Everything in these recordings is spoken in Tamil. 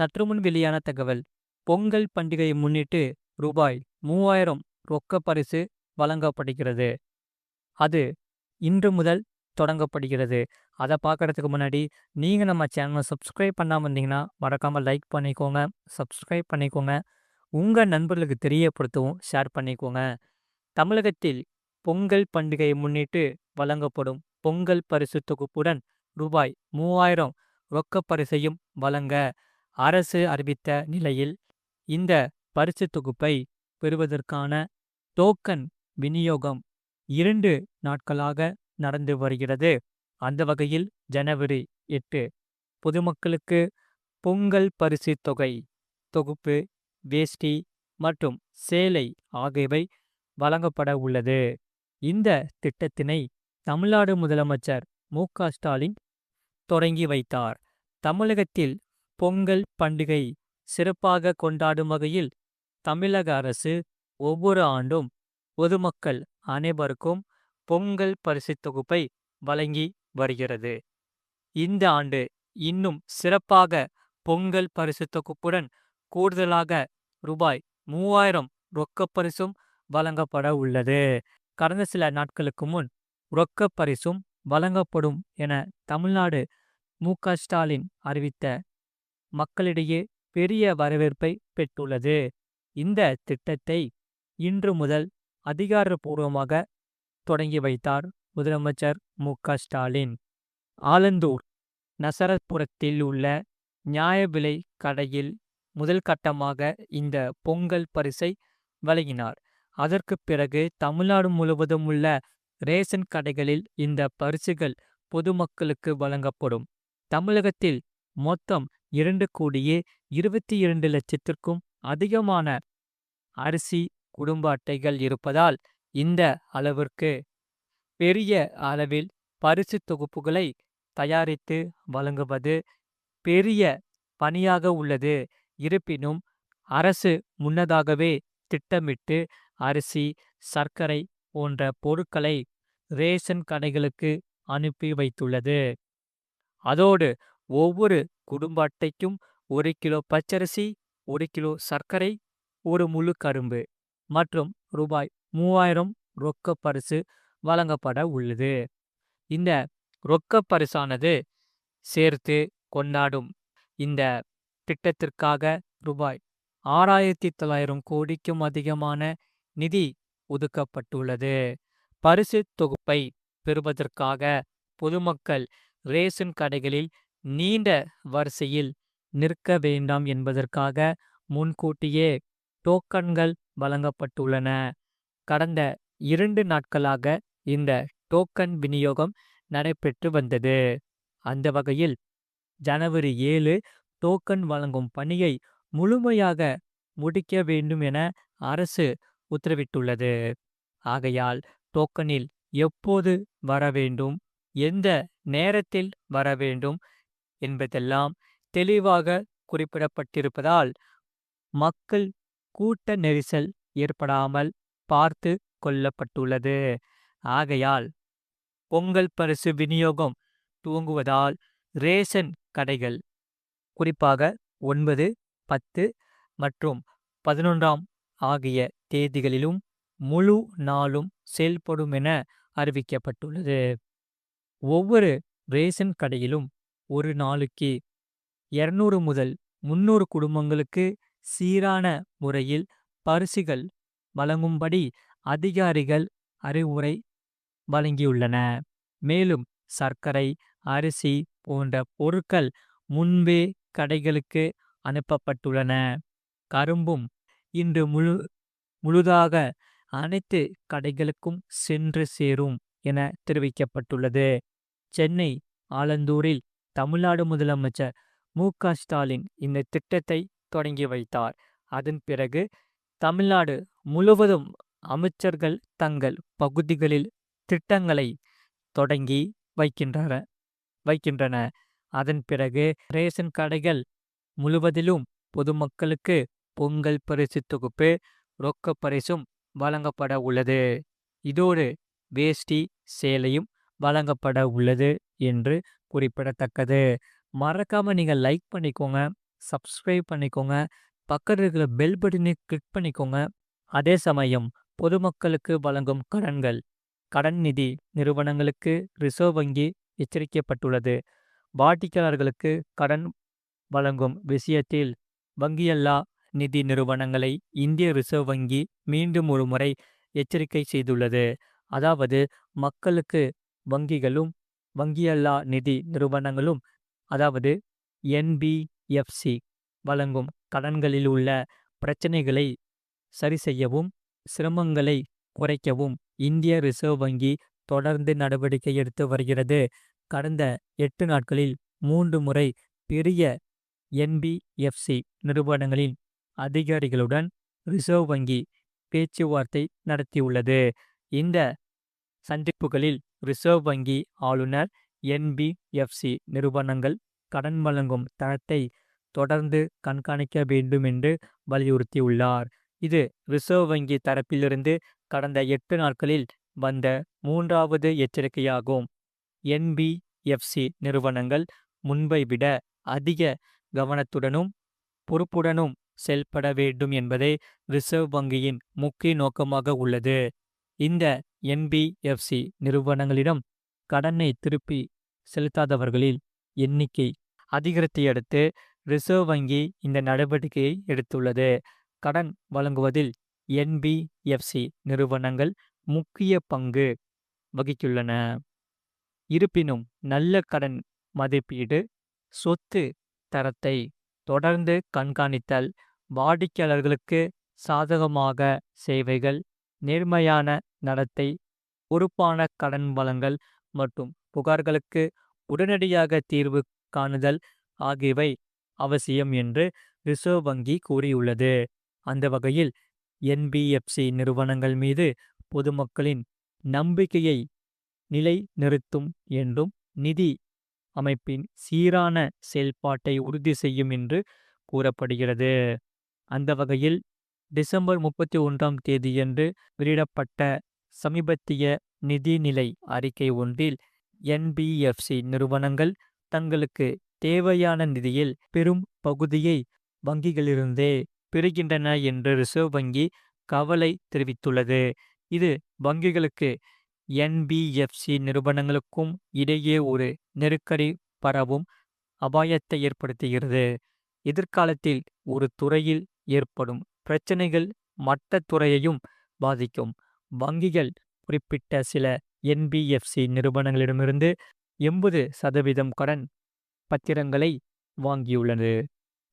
சற்றுமுன் வெளியான தகவல். பொங்கல் பண்டிகையை முன்னிட்டு ரூபாய் மூவாயிரம் ரொக்க பரிசு வழங்கப்படுகிறது. அது இன்று முதல் தொடங்கப்படுகிறது. அதை பார்க்கறதுக்கு முன்னாடி நீங்கள் நம்ம சேனலை சப்ஸ்கிரைப் பண்ணாமல் இருந்தீங்கன்னா மறக்காமல் லைக் பண்ணிக்கோங்க சப்ஸ்கிரைப் பண்ணிக்கோங்க. உங்கள் நண்பர்களுக்கு தெரியப்படுத்தவும் ஷேர் பண்ணிக்கோங்க. தமிழகத்தில் பொங்கல் பண்டிகையை முன்னிட்டு வழங்கப்படும் பொங்கல் பரிசு தொகுப்புடன் ரூபாய் மூவாயிரம் ரொக்க பரிசையும் வழங்க அரசு அறிவித்த நிலையில் இந்த பரிசு தொகுப்பை பெறுவதற்கான டோக்கன் விநியோகம் இரண்டு நாட்களாக நடந்து வருகிறது. அந்த வகையில் ஜனவரி எட்டு பொதுமக்களுக்கு பொங்கல் பரிசு தொகை தொகுப்பு வேஷ்டி மற்றும் சேலை ஆகியவை வழங்கப்பட உள்ளது. இந்த திட்டத்தினை தமிழ்நாடு முதலமைச்சர் மு க ஸ்டாலின் தொடங்கி வைத்தார். தமிழகத்தில் பொங்கல் பண்டிகை சிறப்பாக கொண்டாடும் வகையில் தமிழக அரசு ஒவ்வொரு ஆண்டும் பொதுமக்கள் அனைவருக்கும் பொங்கல் பரிசு தொகுப்பை வழங்கி வருகிறது. இந்த ஆண்டு இன்னும் சிறப்பாக பொங்கல் பரிசு தொகுப்புடன் கூடுதலாக ரூபாய் மூவாயிரம் ரொக்கப்பரிசும் வழங்கப்பட உள்ளது. கடந்த சில நாட்களுக்கு முன் ரொக்கப்பரிசும் வழங்கப்படும் என தமிழ்நாடு மு ஸ்டாலின் அறிவித்த மக்களிடையே பெரிய வரவேற்பை பெற்றுள்ளது. இந்த திட்டத்தை இன்று முதல் அதிகாரப்பூர்வமாக தொடங்கி வைத்தார் முதலமைச்சர் மு. க. ஸ்டாலின். ஆலந்தூர் நசரத்புரத்தில் உள்ள நியாய விலை கடையில் முதல் கட்டமாக இந்த பொங்கல் பரிசை வழங்கினார். அதற்கு பிறகு தமிழ்நாடு முழுவதும் உள்ள ரேஷன் கடைகளில் இந்த பரிசுகள் பொதுமக்களுக்கு வழங்கப்படும். தமிழகத்தில் மொத்தம் இரண்டு கோடியே இருபத்தி இரண்டு லட்சத்திற்கும் அதிகமான அரிசி குடும்ப அட்டைகள் இருப்பதால் இந்த அளவிற்கு பெரிய அளவில் பரிசு தொகுப்புகளை தயாரித்து வழங்குவது பெரிய பணியாக உள்ளது. இருப்பினும் அரசு முன்னதாகவே திட்டமிட்டு அரிசி சர்க்கரை போன்ற பொருட்களை ரேஷன் கடைகளுக்கு அனுப்பி வைத்துள்ளது. அதோடு ஒவ்வொரு குடும்ப அட்டைக்கும் ஒரு கிலோ பச்சரிசி ஒரு கிலோ சர்க்கரை ஒரு முழு கரும்பு மற்றும் ரூபாய் மூவாயிரம் ரொக்க பரிசு வழங்கப்பட உள்ளது. இந்த ரொக்க பரிசானது சேர்த்து கொண்டாடும். இந்த திட்டத்திற்காக ரூபாய் ஆறாயிரத்தி தொள்ளாயிரம் கோடிக்கும் அதிகமான நிதி ஒதுக்கப்பட்டுள்ளது. பரிசு தொகுப்பை பெறுவதற்காக பொதுமக்கள் ரேஷன் கடைகளில் நீண்ட வரிசையில் நிற்க வேண்டாம் என்பதற்காக முன்கூட்டியே டோக்கன்கள் வழங்கப்பட்டுள்ளன. கடந்த இரண்டு நாட்களாக இந்த டோக்கன் விநியோகம் நடைபெற்று வந்தது. அந்த வகையில் ஜனவரி ஏழு டோக்கன் வழங்கும் பணியை முழுமையாக முடிக்க வேண்டும் என அரசு உத்தரவிட்டுள்ளது. ஆகையால் டோக்கனில் எப்போது வர வேண்டும்? எந்த நேரத்தில் வர வேண்டும்? என்பதெல்லாம் தெளிவாக குறிப்பிடப்பட்டிருப்பதால் மக்கள் கூட்ட நெரிசல் ஏற்படாமல் பார்த்து கொள்ளப்பட்டுள்ளது. ஆகையால் பொங்கல் பரிசு விநியோகம் துவங்குவதால் ரேஷன் கடைகள் குறிப்பாக ஒன்பது பத்து மற்றும் பதினொன்றாம் ஆகிய தேதிகளிலும் முழு நாளும் செயல்படும் என அறிவிக்கப்பட்டுள்ளது. ஒவ்வொரு ரேஷன் கடையிலும் ஒரு நாளுக்கு. இருநூறு முதல் முன்னூறு குடும்பங்களுக்கு சீரான முறையில் பரிசுகள் வழங்கும்படி அதிகாரிகள் அறிவுரை வழங்கியுள்ளன. மேலும் சர்க்கரை அரிசி போன்ற பொருட்கள் முன்பே கடைகளுக்கு அனுப்பப்பட்டுள்ளன. கரும்பும் இன்று முழு முழுதாக அனைத்து கடைகளுக்கும் சென்று சேரும் என தெரிவிக்கப்பட்டுள்ளது. சென்னை ஆலந்தூரில் தமிழ்நாடு முதலமைச்சர் மு. க. ஸ்டாலின் இந்த திட்டத்தை தொடங்கி வைத்தார். அதன் பிறகு தமிழ்நாடு முழுவதும் அமைச்சர்கள் தங்கள் பகுதிகளில் திட்டங்களை தொடங்கி வைக்கின்றன வைக்கின்றன. அதன் பிறகு ரேஷன் கடைகள் முழுவதிலும் பொதுமக்களுக்கு பொங்கல் பரிசு தொகுப்பு ரொக்க பரிசும் வழங்கப்பட உள்ளது. இதோடு வேஷ்டி சேலையும் வழங்கப்பட உள்ளது. என்று குறிப்பிடத்தக்கது மறக்காம நீங்க லைக் பண்ணிக்கோங்க சப்ஸ்கிரைப் பண்ணிக்கோங்க. பக்கத்தில் இருக்கிற பெல் பட்டனை கிளிக் பண்ணிக்கோங்க. அதே சமயம் பொதுமக்களுக்கு வழங்கும் கடன்கள் கடன் நிதி நிறுவனங்களுக்கு ரிசர்வ் வங்கி எச்சரிக்கப்பட்டுள்ளது. வாடிக்கையாளர்களுக்கு கடன் வழங்கும் விஷயத்தில் வங்கியல்லா நிதி நிறுவனங்களை இந்திய ரிசர்வ் வங்கி மீண்டும் ஒரு முறை எச்சரிக்கை செய்துள்ளது. அதாவது மக்களுக்கு வங்கிகளும் வங்கியல்லா நிதி நிறுவனங்களும் அதாவது என்பிஎஃப்சி வழங்கும் கடன்களில் உள்ள பிரச்சினைகளை சரிசெய்யவும் சிரமங்களை குறைக்கவும் இந்திய ரிசர்வ் வங்கி தொடர்ந்து நடவடிக்கை எடுத்து வருகிறது. கடந்த எட்டு நாட்களில் மூன்று முறை பெரிய என்பிஎஃப்சி நிறுவனங்களின் அதிகாரிகளுடன் ரிசர்வ் வங்கி பேச்சுவார்த்தை நடத்தியுள்ளது. இந்த சந்திப்புகளில் ரிசர்வ் வங்கி ஆளுநர் என்பிஎஃப்சி நிறுவனங்கள் கடன் வழங்கும் தரத்தை தொடர்ந்து கண்காணிக்க வேண்டும் என்று வலியுறுத்தியுள்ளார். இது ரிசர்வ் வங்கி தரப்பிலிருந்து கடந்த எட்டு நாட்களில் வந்த மூன்றாவது எச்சரிக்கையாகும். என்பிஎஃப்சி நிறுவனங்கள் முன்பை விட அதிக கவனத்துடனும் பொறுப்புடனும் செயல்பட வேண்டும் என்பதே ரிசர்வ் வங்கியின் முக்கிய நோக்கமாக உள்ளது. இந்த என்பிஎஃப்சி நிறுவனங்களிடம் கடனை திருப்பி செலுத்தாதவர்களில் எண்ணிக்கை அதிகரித்தையடுத்து ரிசர்வ் வங்கி இந்த நடவடிக்கையை எடுத்துள்ளது. கடன் வழங்குவதில் என்பிஎஃப்சி நிறுவனங்கள் முக்கிய பங்கு வகிக்கின்றன. இருப்பினும் நல்ல கடன் மதிப்பீடு சொத்து தரத்தை தொடர்ந்து கண்காணித்தல் வாடிக்கையாளர்களுக்கு சாதகமாக சேவைகள் நேர்மையான நடத்தை பொறுப்பான கடன் வளங்கள் மற்றும் புகார்களுக்கு உடனடியாக தீர்வு காணுதல் ஆகியவை அவசியம் என்று ரிசர்வ் வங்கி கூறியுள்ளது. அந்த வகையில் என்பிஎஃப்சி நிறுவனங்கள் மீது பொதுமக்களின் நம்பிக்கையை நிலைநிறுத்தும் என்றும் நிதி அமைப்பின் சீரான செயல்பாட்டை உறுதி செய்யும் என்று கூறப்படுகிறது. அந்த வகையில் டிசம்பர் முப்பத்தி ஒன்றாம் தேதியன்று வெளியிடப்பட்ட சமீபத்திய நிதிநிலை அறிக்கை ஒன்றில் என்பிஎஃப்சி நிறுவனங்கள் தங்களுக்கு தேவையான நிதியில் பெரும் பகுதியை வங்கிகளிலிருந்தே பெறுகின்றன என்று ரிசர்வ் வங்கி கவலை தெரிவித்துள்ளது. இது வங்கிகளுக்கு என்பிஎஃப்சி நிறுவனங்களுக்கும் இடையே ஒரு நெருக்கடி பரவும் அபாயத்தை ஏற்படுத்துகிறது. எதிர்காலத்தில் ஒரு துறையில் ஏற்படும் பிரச்சனைகள் மற்ற துறையையும் பாதிக்கும். வங்கிகள் குறிப்பிட்ட சில என்பிஎஃப்சி நிறுவனங்களிடமிருந்து எண்பது சதவீதம் கடன் பத்திரங்களை வாங்கியுள்ளது.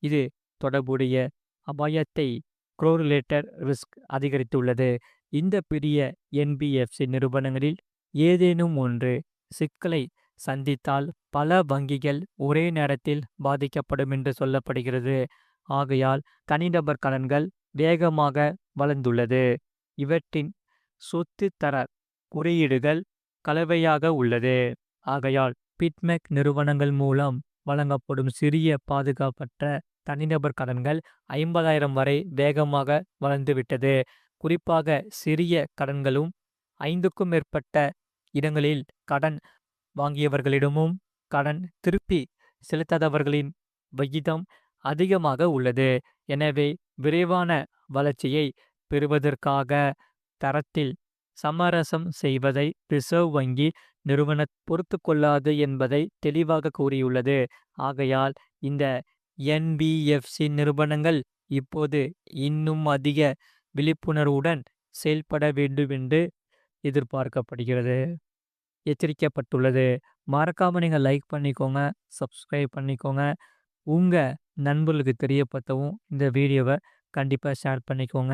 இது தொடர்புடைய அபாயத்தை குரோரிலேட்டர் ரிஸ்க் அதிகரித்துள்ளது. இந்த பெரிய என்பிஎஃப்சி நிறுவனங்களில் ஏதேனும் ஒன்று சிக்கலை சந்தித்தால் பல வங்கிகள் ஒரே நேரத்தில் பாதிக்கப்படும் என்று சொல்லப்படுகிறது. ஆகையால் தனிநபர் கடன்கள் வேகமாக வளர்ந்துள்ளது. இவற்றின் சொத்து தர குறியீடுகள் கலவையாக உள்ளது. ஆகையால் பிட்மெக் நிறுவனங்கள் மூலம் வழங்கப்படும் சிறிய பாதுகாப்பற்ற தனிநபர் கடன்கள் ஐம்பதாயிரம் வரை வேகமாக வளர்ந்துவிட்டது. குறிப்பாக சிறிய கடன்களும் ஐந்துக்கும் மேற்பட்ட இடங்களில் கடன் வாங்கியவர்களிடமும் கடன் திருப்பி செலுத்தாதவர்களின் விகிதம் அதிகமாக உள்ளது. எனவே விரைவான வளர்ச்சியை பெறுவதற்காக தரத்தில் சமரசம் செய்வதை ரிசர்வ் வங்கி நிறுவனம் பொறுத்துக்கொள்ளாது என்பதை தெளிவாக கூறியுள்ளது. ஆகையால் இந்த என்பிஎஃப்சி நிறுவனங்கள் இப்போது இன்னும் அதிக விழிப்புணர்வுடன் செயல்பட வேண்டுமென்று எதிர்பார்க்கப்படுகிறது. எச்சரிக்கப்பட்டுள்ளது. மறக்காம நீங்கள் லைக் பண்ணிக்கோங்க. சப்ஸ்கிரைப் பண்ணிக்கோங்க. உங்கள் நண்பர்களுக்கு தெரியப்படுத்தவும் இந்த வீடியோவை கண்டிப்பாக ஷேர் பண்ணிக்கோங்க.